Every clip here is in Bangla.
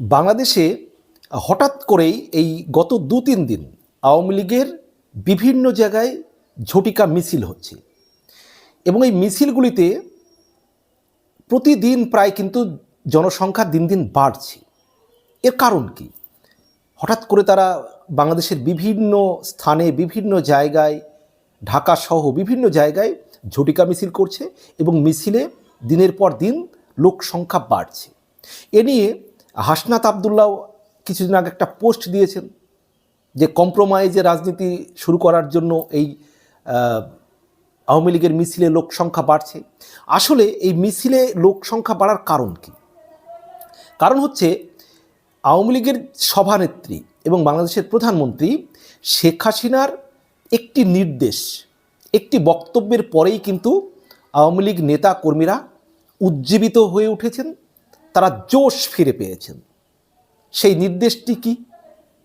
বাংলাদেশে হঠাৎ করেই এই গত দু তিন দিন আওয়ামী লীগের বিভিন্ন জায়গায় ঝটিকা মিছিল হচ্ছে। এবং এই মিছিলগুলিতে প্রতিদিন প্রায় কিন্তু জনসংখ্যা দিন দিন বাড়ছে। এর কারণ কি? হঠাৎ করে তারা বাংলাদেশের বিভিন্ন স্থানে, বিভিন্ন জায়গায়, ঢাকা সহ বিভিন্ন জায়গায় ঝটিকা মিছিল করছে এবং মিছিলে দিনের পর দিন লোক সংখ্যা বাড়ছে। এ নিয়ে হাসনাত আবদুল্লাহ কিছুদিন আগে একটা পোস্ট দিয়েছেন যে কম্প্রোমাইজে রাজনীতি শুরু করার জন্য এই আওয়ামী লীগের মিছিলে লোক সংখ্যা বাড়ছে। আসলে এই মিছিলে লোক সংখ্যা বাড়ার কারণ কি? কারণ হচ্ছে আওয়ামী লীগের সভানেত্রী এবং বাংলাদেশের প্রধানমন্ত্রী শেখ হাসিনার একটি নির্দেশ, একটি বক্তব্যের পরেই কিন্তু আওয়ামী লীগ নেতা কর্মীরা উজ্জীবিত হয়ে উঠেছেন। তারা জোশ ফিরে পেয়েছেন। সেই নির্দেশটি কি?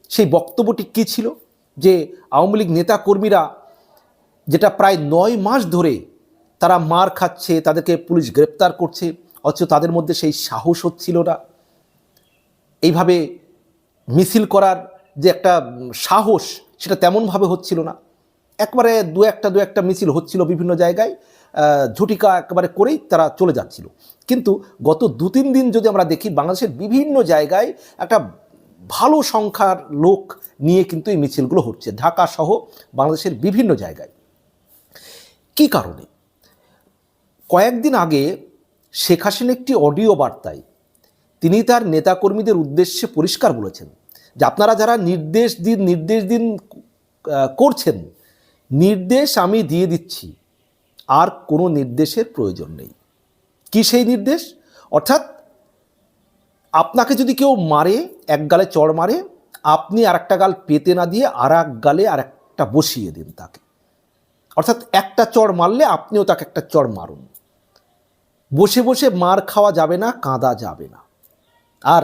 সেই বক্তব্যটি কী ছিল? যে আওয়ামী লীগ নেতা কর্মীরা যেটা প্রায় নয় মাস ধরে তারা মার খাচ্ছে, তাদেরকে পুলিশ গ্রেপ্তার করছে, অথচ তাদের মধ্যে সেই সাহস হচ্ছিল না। এইভাবে মিছিল করার যে একটা সাহস, সেটা তেমনভাবে হচ্ছিল না। একবারে দু একটা দু একটা মিছিল হচ্ছিল বিভিন্ন জায়গায় ঝটিকা একেবারে করেই তারা চলে যাচ্ছিল। কিন্তু গত দু তিন দিন যদি আমরা দেখি, বাংলাদেশের বিভিন্ন জায়গায় একটা ভালো সংখ্যার লোক নিয়ে কিন্তু এই মিছিলগুলো হচ্ছে। ঢাকা সহ বাংলাদেশের বিভিন্ন জায়গায়। কী কারণে? কয়েকদিন আগে শেখ হাসিনা একটি অডিও বার্তায় তিনি তার নেতাকর্মীদের উদ্দেশ্যে পরিষ্কার বলেছেন যে, আপনারা যারা নির্দেশ দিন নির্দেশ দিন করছেন নির্দেশ আমি দিয়ে দিচ্ছি। আর কোনো নির্দেশের প্রয়োজন নেই। কি সেই নির্দেশ? অর্থাৎ আপনাকে যদি কেউ মারে, এক গালে চড় মারে, আপনি আর একটা গাল পেতে না দিয়ে আর এক গালে আর একটা বসিয়ে দিন তাকে। অর্থাৎ একটা চড় মারলে আপনিও তাকে একটা চড় মারুন। বসে বসে মার খাওয়া যাবে না, কাঁদা যাবে না। আর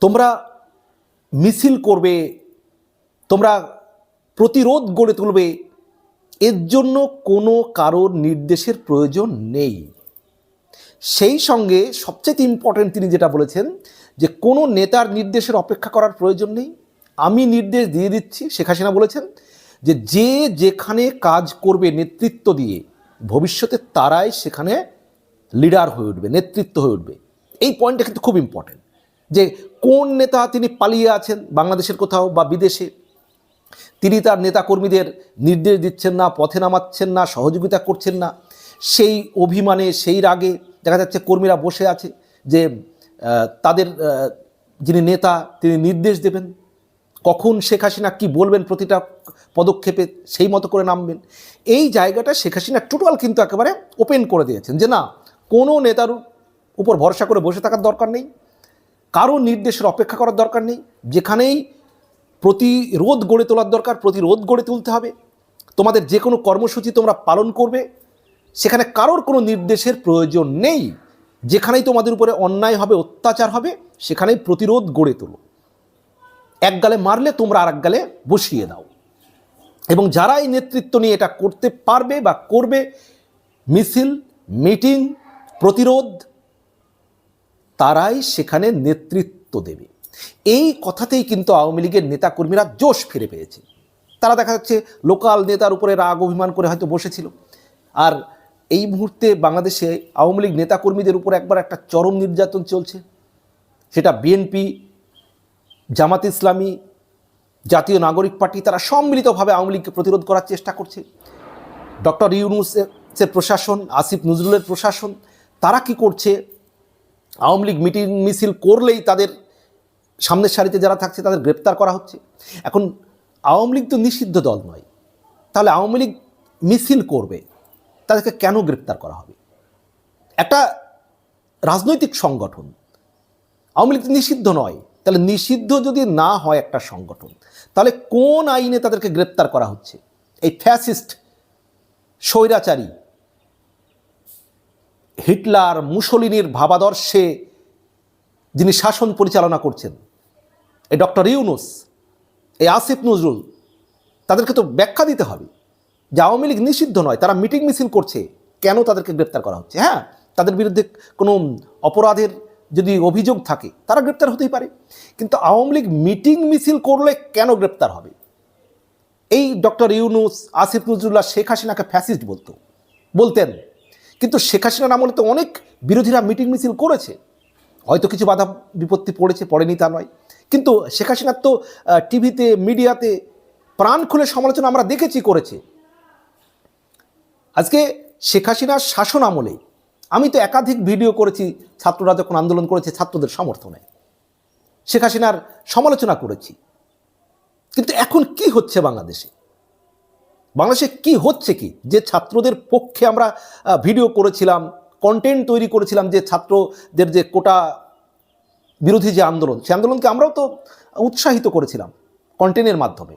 তোমরা মিছিল করবে, তোমরা প্রতিরোধ গড়ে তুলবে। এর জন্য কোনো কারোর নির্দেশের প্রয়োজন নেই। সেই সঙ্গে সবচেয়ে ইম্পর্টেন্ট তিনি যেটা বলেছেন যে, কোনো নেতার নির্দেশের অপেক্ষা করার প্রয়োজন নেই। আমি নির্দেশ দিয়ে দিচ্ছি, শেখ হাসিনা বলেছেন যে যে যেখানে কাজ করবে নেতৃত্ব দিয়ে, ভবিষ্যতে তারাই সেখানে লিডার হয়ে উঠবে, নেতৃত্ব হয়ে উঠবে। এই পয়েন্টটা কিন্তু খুব ইম্পর্টেন্ট যে, কোন নেতা তিনি পালিয়ে আছেন, বাংলাদেশের কোথাও বা বিদেশে তিনি তার নেতাকর্মীদের নির্দেশ দিচ্ছেন না, পথে নামাচ্ছেন না, সহযোগিতা করছেন না। সেই অভিমানে, সেই রাগে দেখা যাচ্ছে কর্মীরা বসে আছে যে তাদের যিনি নেতা, তিনি নির্দেশ দেবেন। কখন শেখ হাসিনা কী বলবেন, প্রতিটা পদক্ষেপে সেই মতো করে নামবেন। এই জায়গাটা শেখ হাসিনা টোটাল কিন্তু একেবারে ওপেন করে দিয়েছেন যে, না, কোনো নেতার উপর ভরসা করে বসে থাকার দরকার নেই। কারও নির্দেশের অপেক্ষা করার দরকার নেই। যেখানেই প্রতিরোধ গড়ে তোলার দরকার, প্রতিরোধ গড়ে তুলতে হবে। তোমাদের যে কোনো কর্মসূচি তোমরা পালন করবে। সেখানে কারোর কোনো নির্দেশের প্রয়োজন নেই। যেখানেই তোমাদের উপরে অন্যায় হবে, অত্যাচার হবে, সেখানেই প্রতিরোধ গড়ে তোলো। এক গালে মারলে তোমরা আর এক গালে বসিয়ে দাও। এবং যারা এই নেতৃত্ব নিয়ে এটা করতে পারবে বা করবে, মিছিল, মিটিং, প্রতিরোধ, তারাই সেখানে নেতৃত্ব দেবে। এই কথাতেই কিন্তু আওয়ামী লীগের নেতাকর্মীরা জোশ ফিরে পেয়েছে। তারা দেখা যাচ্ছে লোকাল নেতার উপরে রাগ অভিমান করে হয়তো বসেছিল। আর এই মুহূর্তে বাংলাদেশে আওয়ামী লীগ নেতাকর্মীদের উপর একবার একটা চরম নির্যাতন চলছে। সেটা বিএনপি, জামাত ইসলামী, জাতীয় নাগরিক পার্টি তারা সম্মিলিতভাবে আওয়ামী লীগকে প্রতিরোধ করার চেষ্টা করছে। ডক্টর ইউনুসের প্রশাসন, আসিফ নজরুলের প্রশাসন, তারা কি করছে? আওয়ামী লীগ মিটিং মিছিল করলেই তাদের সামনের সারিতে যারা থাকছে তাদের গ্রেপ্তার করা হচ্ছে। এখন আওয়ামী লীগ তো নিষিদ্ধ দল নয়। তাহলে আওয়ামী লীগ মিছিল করবে, তাদেরকে কেন গ্রেপ্তার করা হবে? একটা রাজনৈতিক সংগঠন, আওয়ামী লীগ নিষিদ্ধ নয়। তাহলে নিষিদ্ধ যদি না হয় একটা সংগঠন, তাহলে কোন আইনে তাদেরকে গ্রেপ্তার করা হচ্ছে? এই ফ্যাসিস্ট, স্বৈরাচারী, হিটলার, মুসলিনীর ভাবাদর্শে যিনি শাসন পরিচালনা করছেন এই ডক্টর ইউনুস, এই আসিফ নজরুল, তাদেরকে তো ব্যাখ্যা দিতে হবে যে আওয়ামী লীগ নিষিদ্ধ নয়, তারা মিটিং মিছিল করছে, কেন তাদেরকে গ্রেপ্তার করা হচ্ছে? হ্যাঁ তাদের বিরুদ্ধে কোনো অপরাধের যদি অভিযোগ থাকে, তারা গ্রেপ্তার হতেই পারে। কিন্তু আওয়ামী লীগ মিটিং মিছিল করলে কেন গ্রেপ্তার হবে? এই ডক্টর ইউনুস, আসিফ নজরুল্লাহ শেখ হাসিনাকে ফ্যাসিস্ট বলতো, বলতেন। কিন্তু শেখ হাসিনার আমলে তো অনেক বিরোধীরা মিটিং মিছিল করেছে। হয়তো কিছু বাধা বিপত্তি পড়েছে, পড়েনি তা নয়। কিন্তু শেখ হাসিনার তো টিভিতে, মিডিয়াতে প্রাণ খুলে সমালোচনা আমরা দেখেছি করেছে। আজকে শেখ হাসিনার শাসন আমলে আমি তো একাধিক ভিডিও করেছি, ছাত্ররা যখন আন্দোলন করেছে, ছাত্রদের সমর্থনে। শেখ হাসিনার সমালোচনা করেছি। কিন্তু এখন কি হচ্ছে বাংলাদেশে? বাংলাদেশে কি হচ্ছে কি? যে ছাত্রদের পক্ষে আমরা ভিডিও করেছিলাম কন্টেন্ট তৈরি করেছিলাম যে ছাত্রদের যে কোটা বিরোধী যে আন্দোলন, সেই আন্দোলনকে আমরাও তো উৎসাহিত করেছিলাম কন্টেন্টের মাধ্যমে।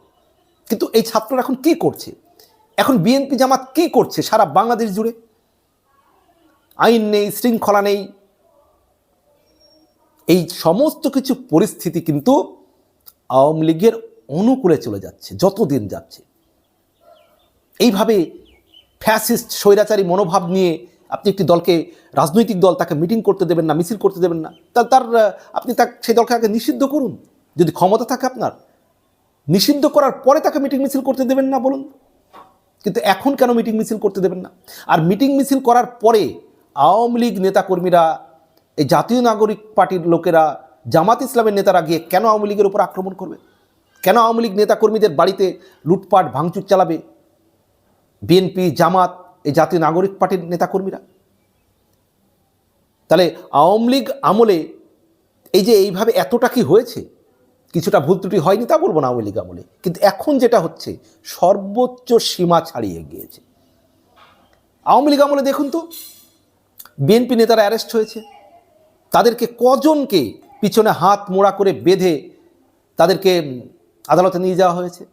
কিন্তু এই ছাত্ররা এখন কি করছে? এখন বিএনপি জামাত কি করছে সারা বাংলাদেশ জুড়ে? আইন নেই, শৃঙ্খলা নেই। এই সমস্ত কিছু পরিস্থিতি কিন্তু আওয়ামী লীগের অনুকূলে চলে যাচ্ছে যত দিন যাচ্ছে। এইভাবে ফ্যাসিস্ট স্বৈরাচারী মনোভাব নিয়ে আপনি একটি দলকে, রাজনৈতিক দল তাকে মিটিং করতে দেবেন না, মিছিল করতে দেবেন না, তা, তার আপনি তার সেই দলকে আগে নিষিদ্ধ করুন। যদি ক্ষমতা থাকে আপনার, নিষিদ্ধ করার পরে তাকে মিটিং মিছিল করতে দেবেন না বলুন। কিন্তু এখন কেন মিটিং মিছিল করতে দেবেন না? আর মিটিং মিছিল করার পরে আওয়ামী লীগ নেতাকর্মীরা, এই জাতীয় নাগরিক পার্টির লোকেরা, জামাত ইসলামের নেতারা গিয়ে কেন আওয়ামী লীগের উপর আক্রমণ করবে? কেন আওয়ামী লীগ নেতাকর্মীদের বাড়িতে লুটপাট, ভাঙচুর চালাবে? বিএনপি, জামাত এই জাতীয় নাগরিক পার্টির নেতাকর্মীরা। তাহলে আওয়ামী লীগ আমলে এই যে এইভাবে এতটা কি হয়েছে? কিছুটা ভুল ত্রুটি হয়নি তা বলব না আওয়ামী লীগ আমলে। কিন্তু এখন যেটা হচ্ছে, সর্বোচ্চ সীমা ছাড়িয়ে গিয়েছে। আওয়ামী লীগ আমলে দেখুন তো, বিএনপি নেতারা অ্যারেস্ট হয়েছে। তাদেরকে কজনকে পিছনে হাত মোড়া করে বেঁধে তাদেরকে আদালতে নিয়ে যাওয়া হয়েছে।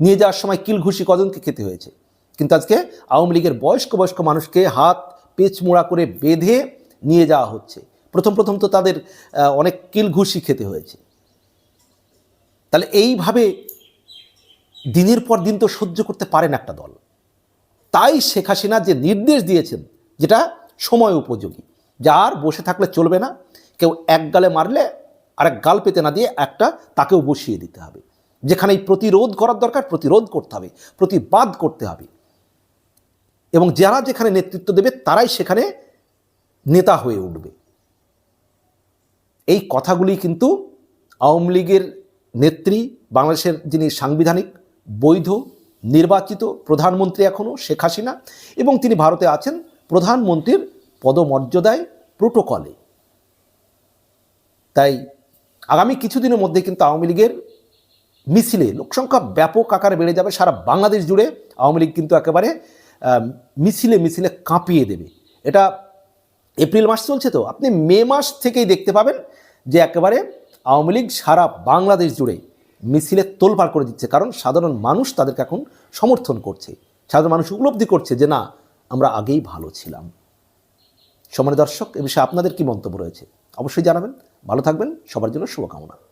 নিয়ে যাওয়ার সময় কিল ঘুষি কজনকে খেতে হয়েছে। কিন্তু আজকে আওয়ামী লীগের বয়স্ক বয়স্ক মানুষকে হাত, পেচ মোড়া করে বেঁধে নিয়ে যাওয়া হচ্ছে। প্রথম প্রথম তো তাদের অনেক কিল ঘুষি খেতে হয়েছে। তাহলে এইভাবে দিনের পর দিন তো সহ্য করতে পারেন একটা দল। তাই শেখ হাসিনা যে নির্দেশ দিয়েছেন, যেটা সময় উপযোগী যার বসে থাকলে চলবে না, কেউ এক গালে মারলে আরেক গাল পেতে না দিয়ে একটা তাকেও বসিয়ে দিতে হবে। যেখানে এই প্রতিরোধ করার দরকার, প্রতিরোধ করতে হবে, প্রতিবাদ করতে হবে। এবং যারা যেখানে নেতৃত্ব দেবে, তারাই সেখানে নেতা হয়ে উঠবে। এই কথাগুলি কিন্তু আওয়ামী লীগের নেত্রী, বাংলাদেশের যিনি সাংবিধানিক, বৈধ, নির্বাচিত প্রধানমন্ত্রী এখনও শেখ হাসিনা, এবং তিনি ভারতে আছেন প্রধানমন্ত্রীর পদমর্যাদায় প্রোটোকলে। তাই আগামী কিছুদিনের মধ্যে কিন্তু আওয়ামী লীগের মিছিলে লোকসংখ্যা ব্যাপক আকারে বেড়ে যাবে, সারা বাংলাদেশ জুড়ে আওয়ামী লীগ কিন্তু একেবারে মিছিলে মিছিলে কাঁপিয়ে দেবে। এটা এপ্রিল মাস চলছে তো? আপনি মে মাস থেকেই দেখতে পাবেন যে একেবারে আওয়ামী লীগ সারা বাংলাদেশ জুড়ে মিছিলে তোলপাড় করে দিচ্ছে। কারণ সাধারণ মানুষ তাদেরকে এখন সমর্থন করছে। সাধারণ মানুষ উপলব্ধি করছে যে, না, আমরা আগেই ভালো ছিলাম। সমানের দর্শক, এ বিষয়ে আপনাদের কি মন্তব্য রয়েছে? অবশ্যই জানাবেন। ভালো থাকবেন। সবার জন্য শুভকামনা।